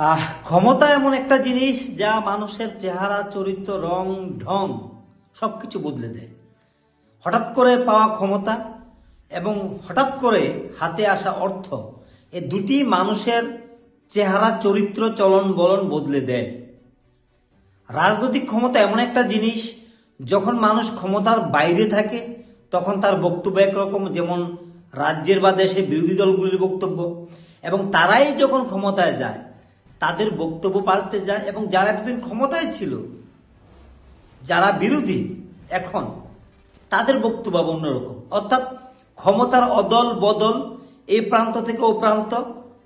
আহ, ক্ষমতা এমন একটা জিনিস যা মানুষের চেহারা চরিত্র রং ঢং সবকিছু বদলে দেয়। হঠাৎ করে পাওয়া ক্ষমতা এবং হঠাৎ করে হাতে আসা অর্থ এ দুটি মানুষের চেহারা চরিত্র চলন বলন বদলে দেয়। রাজনৈতিক ক্ষমতা এমন একটা জিনিস যখন মানুষ ক্ষমতার বাইরে থাকে তখন তার বক্তব্য একরকম যেমন রাজ্যের বা দেশে বিরোধী দলগুলির বক্তব্য। এবং তারাই যখন ক্ষমতায় যায় তাদের বক্তব্য পাল্টে যায় এবং যারা এতদিন ক্ষমতায় ছিল, যারা বিরোধী, এখন তাদের বক্তব্য অন্যরকম। অর্থাৎ ক্ষমতার অদল বদল এই প্রান্ত থেকে ও প্রান্ত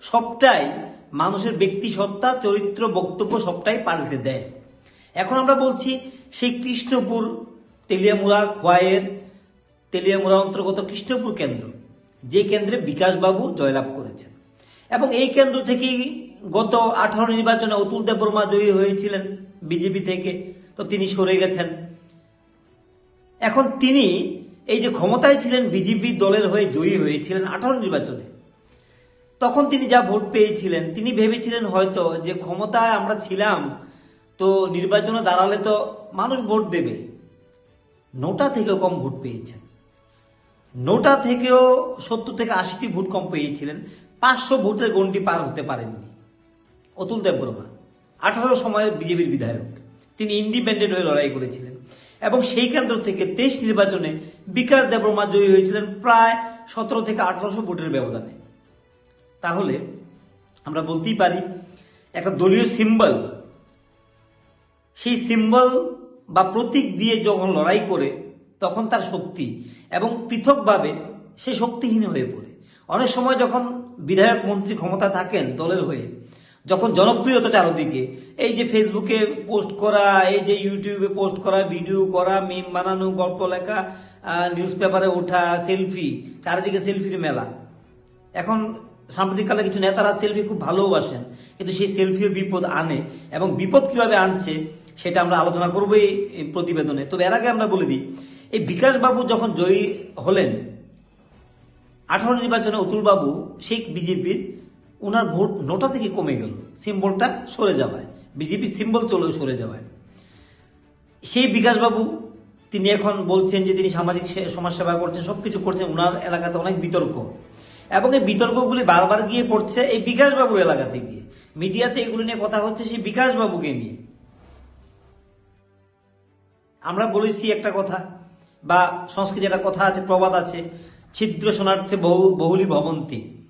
সবটাই মানুষের ব্যক্তি সত্তা, চরিত্র, বক্তব্য সবটাই পাল্টে দেয়। এখন আমরা বলছি সেই কৃষ্ণপুর, তেলিয়ামুড়া, খোয়াইয়ের তেলিয়ামুড়া অন্তর্গত কৃষ্ণপুর কেন্দ্র, যে কেন্দ্রে বিকাশবাবু জয়লাভ করেছেন। এবং এই কেন্দ্র থেকেই গত আঠারো নির্বাচনে অতুল দেববর্মা জয়ী হয়েছিলেন বিজেপি থেকে। তো তিনি সরে গেছেন। এখন তিনি এই যে ক্ষমতায় ছিলেন, বিজেপি দলের হয়ে জয়ী হয়েছিলেন আঠারো নির্বাচনে। তখন তিনি যা ভোট পেয়েছিলেন, তিনি ভেবেছিলেন হয়তো যে ক্ষমতায় আমরা ছিলাম, তো নির্বাচনে দাঁড়ালে তো মানুষ ভোট দেবে। নোটা থেকেও কম ভোট পেয়েছেন। নোটা থেকেও সত্তর থেকে আশিটি ভোট কম পেয়েছিলেন। পাঁচশো ভোটের গন্ডি পার হতে পারেননি। অতুল দেববর্মা আঠারো সময়ের বিজেপির বিধায়ক। তিনি ইন্ডিপেন্ডেন্ট হয়ে লড়াই করেছিলেন এবং সেই কেন্দ্র থেকে তেইশ নির্বাচনে বিকাশ দেববর্মা জয়ী হয়েছিলেন প্রায় সতেরো থেকে আঠারোশো ভোটের ব্যবধানে। তাহলে আমরা বলতেই পারি, একটা দলীয় সিম্বল সেই সিম্বল বা প্রতীক দিয়ে যখন লড়াই করে, তখন তার শক্তি এবং পৃথকভাবে সে শক্তিহীন হয়ে পড়ে। অনেক সময় যখন বিধায়ক, মন্ত্রী ক্ষমতা থাকেন দলের হয়ে যখন জনপ্রিয়তা চারদিকে এই যে ফেসবুকে পোস্ট করা, এই যে ইউটিউবে পোস্ট করা ভিডিও করা মিম বানানো, গল্প লেখা নিউজ পেপারে ওঠা সেলফি চারিদিকে সেলফির মেলা। এখন সাম্প্রতিককালে কিছু নেতারা সেলফি খুব ভালোবাসেন কিন্তু সেই সেলফিও বিপদ আনে এবং বিপদ কীভাবে আনছে সেটা আমরা আলোচনা করব এই প্রতিবেদনে। তবে এর আগে আমরা বলে দিই, এই বিকাশবাবু যখন জয়ী হলেন, আঠারো নির্বাচনে অতুলবাবু সেই বিজেপির ওনার ভোট নোটা থেকে কমে গেল। সিম্বলটা সরে যাওয়ায়। বিজেপি সিম্বল চলেও সরে যাওয়ায়। সেই বিকাশবাবু, তিনি এখন বলছেন যে তিনি সামাজিক সমাজ সেবা করছেন, সবকিছু করছেন ওনার এলাকাতে অনেক বিতর্ক। এবং এই বিতর্কগুলি বারবার গিয়ে পড়ছে এই বিকাশবাবুর এলাকাতে গিয়ে। মিডিয়াতে এগুলো নিয়ে কথা হচ্ছে সেই বিকাশবাবুকে নিয়ে। আমরা বলেছি একটা কথা, বা সংস্কৃতি একটা কথা আছে, প্রবাদ আছে, ছিদ্র সোনার্থে বহু বহুলি ভবন্তি।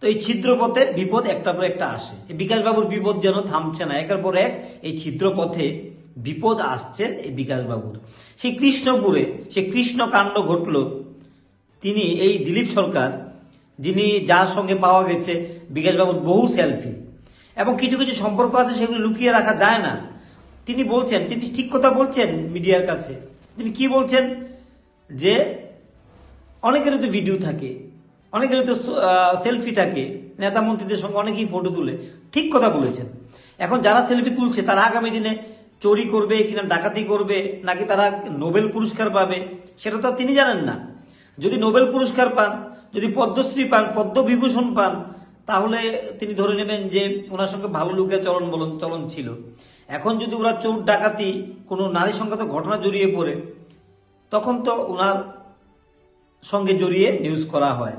তো এই ছিদ্র পথে বিপদ একটা পর একটা আসে। বিকাশবাবুর বিপদ যেন থামছে না, একের পর এক এই ছিদ্র পথে বিপদ আসছে এই বিকাশবাবুর। সেই কৃষ্ণপুরে, সেই কৃষ্ণ কাণ্ড ঘটল। তিনি, এই দিলীপ সরকার, যিনি যার সঙ্গে পাওয়া গেছে, বিকাশবাবুর বহু সেলফি এবং কিছু কিছু সম্পর্ক আছে সেগুলো লুকিয়ে রাখা যায় না। তিনি বলছেন, তিনি ঠিক কথা বলছেন মিডিয়ার কাছে। তিনি কি বলছেন? যে অনেকেরই তো ভিডিও থাকে। অনেকেরই তো সেলফি থাকে, নেতা মন্ত্রীদের সঙ্গে অনেকেই ফটো তুলে। ঠিক কথা বলেছেন। এখন যারা সেলফি তুলছে, তারা আগামী দিনে চুরি করবে, কিনা ডাকাতি করবে, নাকি তারা নোবেল পুরস্কার পাবে, সেটা তো তিনি জানেন না। যদি নোবেল পুরস্কার পান, যদি পদ্মশ্রী পান, পদ্মবিভূষণ পান, তাহলে তিনি ধরে নেবেন যে ওনার সঙ্গে ভালো লোকের চলন বলন, চলন ছিল। এখন যদি ওরা চোর, ডাকাতি, কোনো নারী সংক্রান্ত ঘটনা জড়িয়ে পড়ে, তখন তো ওনার সঙ্গে জড়িয়ে নিউজ করা হয়।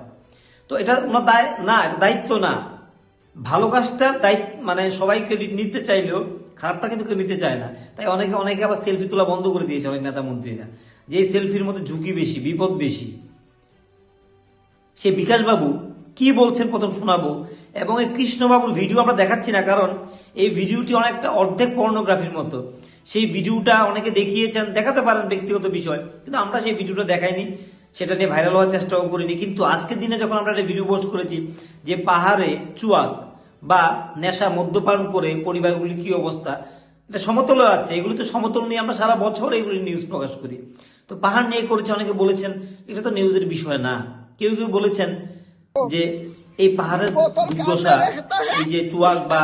তো এটা ওনার দায়, না, এটা দায়িত্ব না। ভালো কাজটার দায়িত্ব মানে সবাই ক্রেডিট নিতে চাইলেও খারাপটা কিন্তু কেউ নিতে চায় না। তাই অনেকে অনেকে আবার সেলফি তোলা বন্ধ করে দিয়েছে অনেক নেতা মন্ত্রীরা, যে সেলফির মধ্যে ঝুঁকি বেশি, বিপদ বেশি। সেই বিকাশবাবু কি বলছেন প্রথম শোনাবো। এবং এই কৃষ্ণবাবুর ভিডিও আমরা দেখাচ্ছি না, কারণ এই ভিডিওটি অনেকটা অর্ধেক পর্নোগ্রাফির মতো। সেই ভিডিওটা অনেকে দেখিয়েছেন, দেখাতে পারেন ব্যক্তিগত বিষয়, কিন্তু আমরা সেই ভিডিওটা দেখাইনি। সেটা নিয়ে ভাইরাল হওয়ার চেষ্টাও করিনি। কিন্তু আজকের দিনে যখন আমরা একটা ভিডিও পোস্ট করেছি যে পাহাড়ে চুয়াক বা নেশা মদ্যপান করে পরিবারগুলির কি অবস্থা, এটা সমতলে আছে। এগুলি তো সমতল নিয়ে আমরা সারা বছর এগুলি নিউজ প্রকাশ করি। তো পাহাড় নিয়ে করেছে অনেকে বলেছেন, এটা তো নিউজের বিষয় না। কেউ কেউ বলেছেন যে এই পাহাড়ের দুর্দশা, এই যে চুয়াক বা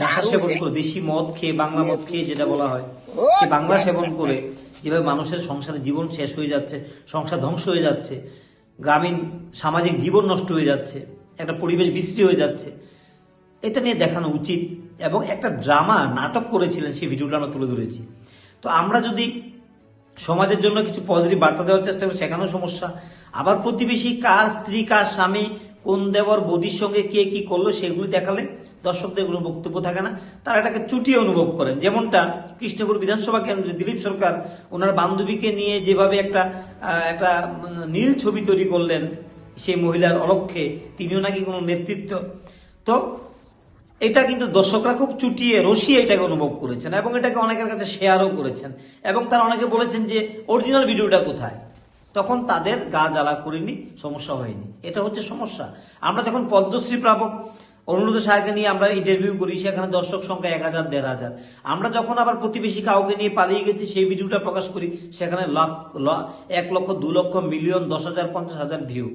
নেশা সেবন করে, দেশি মদ খেয়ে বাংলা মদ খেয়ে যেটা বলা হয়, সে বাংলা সেবন করে যেভাবে মানুষের সংসারের জীবন শেষ হয়ে যাচ্ছে, সংসার ধ্বংস হয়ে যাচ্ছে, গ্রামীণ সামাজিক জীবন নষ্ট হয়ে যাচ্ছে, একটা পরিবেশ বিশ্রী হয়ে যাচ্ছে, এটা নিয়ে দেখানো উচিত এবং একটা ড্রামা, নাটক করেছিলেন সেই ভিডিওটা আমরা তুলে ধরেছি। তো আমরা যদি সমাজের জন্য কিছু পজিটিভ বার্তা দেওয়ার চেষ্টা করি, সেখানেও সমস্যা। আবার প্রতিবেশী কার, স্ত্রী কার, স্বামী, কোন দেবর, বদির সঙ্গে কে কি করল, সেগুলি দেখালে দর্শকদের কোনো বক্তব্য থাকে না। তারা এটাকে চুটিয়ে অনুভব করেন। যেমনটা কৃষ্ণপুর বিধানসভা কেন্দ্রে দিলীপ সরকার ওনার বান্ধবীকে নিয়ে যেভাবে একটা একটা নীল ছবি তৈরি করলেন সেই মহিলার অলক্ষে, তিনিও নাকি কোনো নেতৃত্ব। তো এটা কিন্তু দর্শকরা খুব চুটিয়ে, রসিয়ে এটাকে অনুভব করেছেন এবং এটাকে অনেকের কাছে শেয়ারও করেছেন। এবং তারা অনেকে বলেছেন যে অরিজিনাল ভিডিওটা কোথায়? তখন তাদের গা জ্বালা করেনি, সমস্যা হয়নি। এটা হচ্ছে সমস্যা। আমরা যখন পদ্মশ্রী প্রাপক অনুরোধ সাহাকে নিয়ে আমরা ইন্টারভিউ করি, সেখানে দর্শক সংখ্যা এক হাজার, দেড় হাজার। আমরা যখন আবার প্রতিবেশী কাউকে নিয়ে পালিয়ে গেছি, সেই ভিডিওটা প্রকাশ করি, সেখানে লাখ এক লক্ষ, দু লক্ষ, মিলিয়ন, দশ হাজার, পঞ্চাশ হাজার ভিউ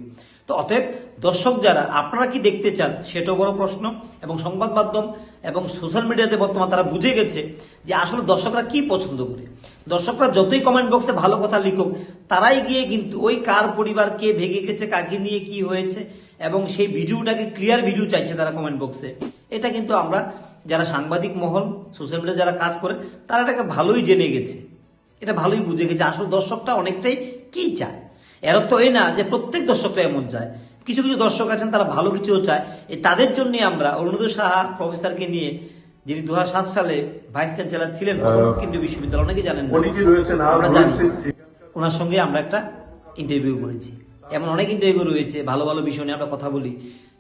তো অতএব দর্শক যারা, আপনারা কি দেখতে চান সেটাও বড় প্রশ্ন। এবং সংবাদ মাধ্যম এবং সোশ্যাল মিডিয়াতে বর্তমান তারা বুঝে গেছে যে আসলে দর্শকরা কি পছন্দ করে। দর্শকরা যতই কমেন্ট বক্সে ভালো কথা লিখুক, তারাই গিয়ে কিন্তু ওই কার পরিবার কে ভেঙে গেছে কাকে নিয়ে কি হয়েছে, এবং সেই ভিডিওটাকে ক্লিয়ার ভিডিও চাইছে তারা কমেন্ট বক্সে এটা কিন্তু আমরা যারা সাংবাদিক মহল সোশ্যাল মিডিয়া যারা কাজ করে, তারা এটাকে ভালোই জেনে গেছে। এটা ভালোই বুঝে গেছে। আসলে দর্শকটা অনেকটাই কি চায়? এর অর্থ এই না যে প্রত্যেক দর্শকরা এমন চায়। কিছু কিছু দর্শক আছেন তারা ভালো কিছুও চায়। এই তাদের জন্যই আমরা অরুণোদয় সাহা প্রফেসরকে নিয়ে যিনি দু সালে ভাইস চ্যান্সেলর ছিলেন কেন্দ্রীয় বিশ্ববিদ্যালয় অনেকে জানেন আমরা জানি ওনার সঙ্গে আমরা একটা ইন্টারভিউ করেছি। এমন অনেক ইন্টারভিউ রয়েছে ভালো ভালো বিষয় নিয়ে আমরা কথা বলি।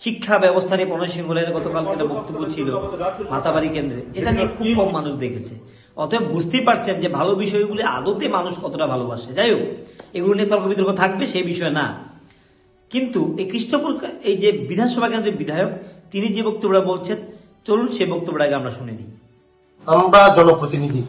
শিক্ষা ব্যবস্থা নিয়ে প্রণয় সিংহের গতকাল একটা বক্তব্য ছিল মাতাবাড়ি কেন্দ্রে। এটা নিয়ে খুব কম মানুষ দেখেছে। অতএব বুঝতেই পারছেন যে ভালো বিষয়গুলি আদতে মানুষ কতটা ভালোবাসে। যাই হোক, এগুলো নিয়ে তর্ক বিতর্ক থাকবে, সেই বিষয় না। কিন্তু এই কৃষ্ণপুর এই যে বিধানসভা কেন্দ্রের বিধায়ক, তিনি যে বক্তব্যটা বলছেন, চলুন সেই বক্তব্যটাকে আমরা শুনে নিই। আমরা জনপ্রতিনিধি।